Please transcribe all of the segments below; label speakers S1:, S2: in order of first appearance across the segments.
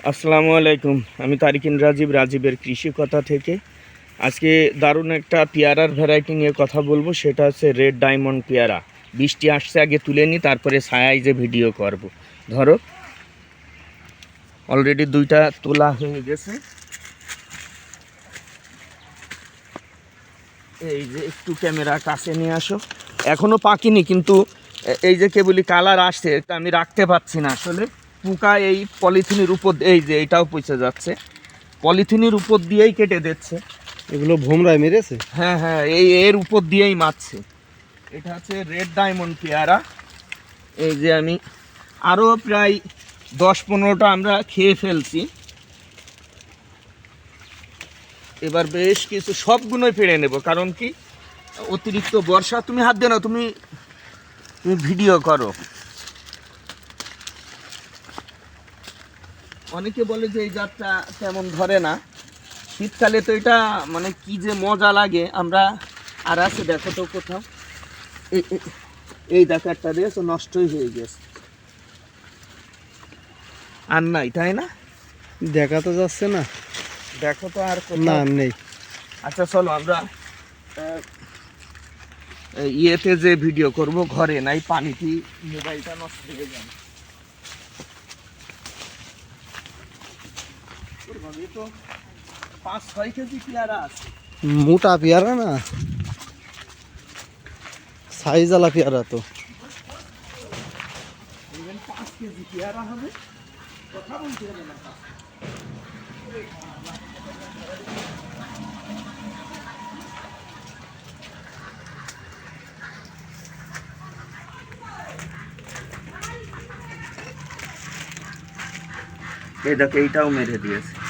S1: আসসালামু আলাইকুম, আমি তারিকিন রাজীব, রাজীবের কৃষি কথা থেকে। আজকে দারুণ একটা পেয়ারার ভ্যারাইটি নিয়ে কথা বলব, সেটা হচ্ছে রেড ডায়মন্ড পেয়ারা। বৃষ্টি আসছে, আগে তুলে নিই তারপরে ছায়ায় যে ভিডিও করব। ধরো অলরেডি দুইটা তোলা হয়ে গেছে। এই যে একটু ক্যামেরা কাছে নিয়ে আসো। এখনও পাকিনি, কিন্তু এই যে কেবলি কালার আসছে, এটা আমি রাখতে পারছি না আসলে। পোকা এই পলিথিনের উপর এই যে এটাও পচে যাচ্ছে। পলিথিনের উপর দিয়েই কেটে দিচ্ছে।
S2: এগুলো ভোমরায় মেরেছে?
S1: হ্যাঁ হ্যাঁ এই এর উপর দিয়েই মারছে। এটা হচ্ছে রেড ডায়মন্ড পেয়ারা। এই যে আমি আরও প্রায় দশ পনেরোটা আমরা খেয়ে ফেলছি। এবার বেশ কিছু সবগুলোই পেড়ে নেব কারণ কি অতিরিক্ত বর্ষা তুমি হাত দেও না তুমি তুমি ভিডিও করো। অনেকে বলে যে এই জাতটা তেমন ধরে না। শীতকালে তো এটা মানে কি যে মজা লাগে আমরা আর আছে দেখো তো কোথাও। এই- এই- এই দেখো একটা দিয়েছ নষ্টই হয়ে গেছে। আর নাই তাই না?
S2: দেখা তো যাচ্ছে না।
S1: দেখো তো আর
S2: না নেই।
S1: আচ্ছা চলো আমরা ইয়েতে যে ভিডিও করব ঘরে নাই পানিটি মোবাইলটা নষ্ট হয়ে যাবে। পাঁচ ছয় কেজি পেয়ারা
S2: মোটা পেয়ারা না? সাইজালা পেয়ারা তো।
S1: পাঁচ কেজি পেয়ারা এই দেখো, এইটাও মেরে দিয়েছে।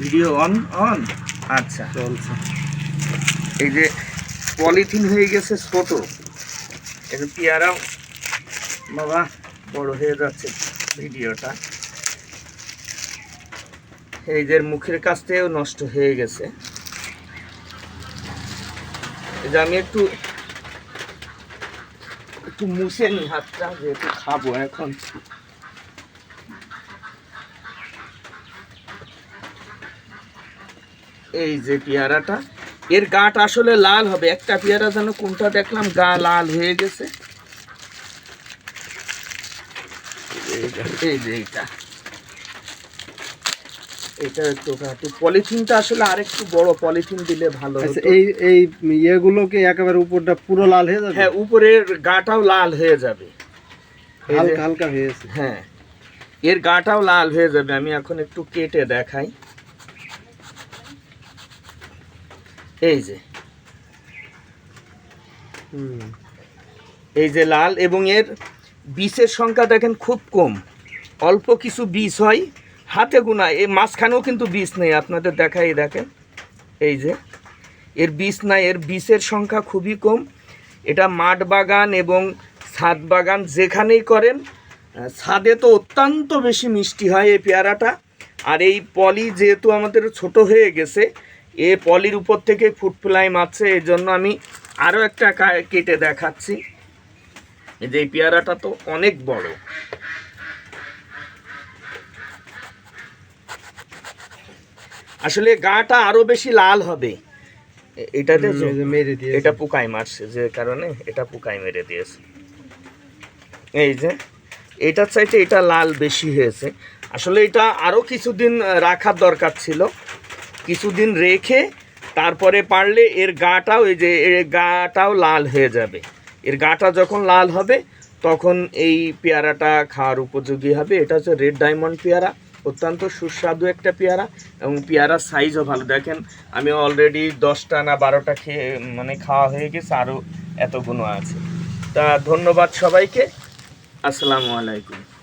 S1: Video on on? আচ্ছা।
S2: চলছে।
S1: এই যে পলিথিন হয়ে গেছে ছোট। যে পেয়ারাও বাবা বড় হয়ে যাচ্ছে ভিডিওটা। এই যে মুখের কাছ থেকেও নষ্ট হয়ে গেছে। এই যে আমি একটু একটু মুছে নি হাতটা যেহেতু খাব এখন। এই যে পেয়ারাটা এর গাটা আসলে লাল হবে। একটা পেয়ারা যেন কোনটা দেখলাম গা লাল হয়ে গেছে। এই যে- এই এইটা। এটা একটু একটু পলিথিনটা আসলে আরেকটু বড় পলিথিন দিলে ভালো
S2: আচ্ছা
S1: হতো।
S2: এই এই ইয়েগুলোকে একেবারে উপরটা পুরো লাল হয়ে যাবে?
S1: হ্যাঁ উপরের গাটাও লাল হয়ে যাবে।
S2: হালকা হালকা হয়েছে
S1: হ্যাঁ এর গাটাও লাল হয়ে যাবে। আমি এখন একটু কেটে দেখাই। এই যে। এই যে লাল এবং এর বিষের সংখ্যা দেখেন খুব কম। অল্প কিছু বিষ হয়, হাতে গোনা, এই মাঝখানেও কিন্তু বিষ নেই, আপনাদের দেখাই দেখেন। এই যে, এর বিষ নাই, এর বিষের সংখ্যা খুবই কম। এটা মাঠ বাগান এবং ছাদ বাগান যেখানেই করেন ছাদে তো অত্যন্ত বেশি মিষ্টি হয় এই পেয়ারাটা। আর এই পলি যেহেতু আমাদের ছোট হয়ে গেছে এ পলির উপর থেকে ফুড ফ্লাই মারছে এর জন্য আমি আরও একটা কেটে দেখাচ্ছি। এই যে এই পেয়ারাটা তো অনেক বড়। আসলে গাটা আরও বেশি লাল হবে। এ- এটাতে
S2: হুম, এই যে মেরে দিয়ে
S1: এটা পোকায় মারছে যে কারণে এটা পোকায় মেরে দিয়েছে। এই যে এটার চাইতে এটা লাল বেশি হয়েছে। আসলে এটা আরও কিছুদিন রাখার দরকার ছিল। কিছুদিন রেখে তারপরে পারলে এর গাটাও, এই যে এর গাটাও লাল হয়ে যাবে। এর গাটা যখন লাল হবে, তখন এই পেয়ারাটা খাওয়ার উপযোগী হবে। এটা হচ্ছে রেড ডায়মন্ড পেয়ারা, অত্যন্ত সুস্বাদু একটা পেয়ারা এবং পেয়ারার সাইজও ভালো। দেখেন, আমি অলরেডি দশটা না বারোটা খেয়ে মানে খাওয়া হয়ে গেছে, আরও এতগুলো আছে। তা ধন্যবাদ সবাইকে। আসসালামু আলাইকুম।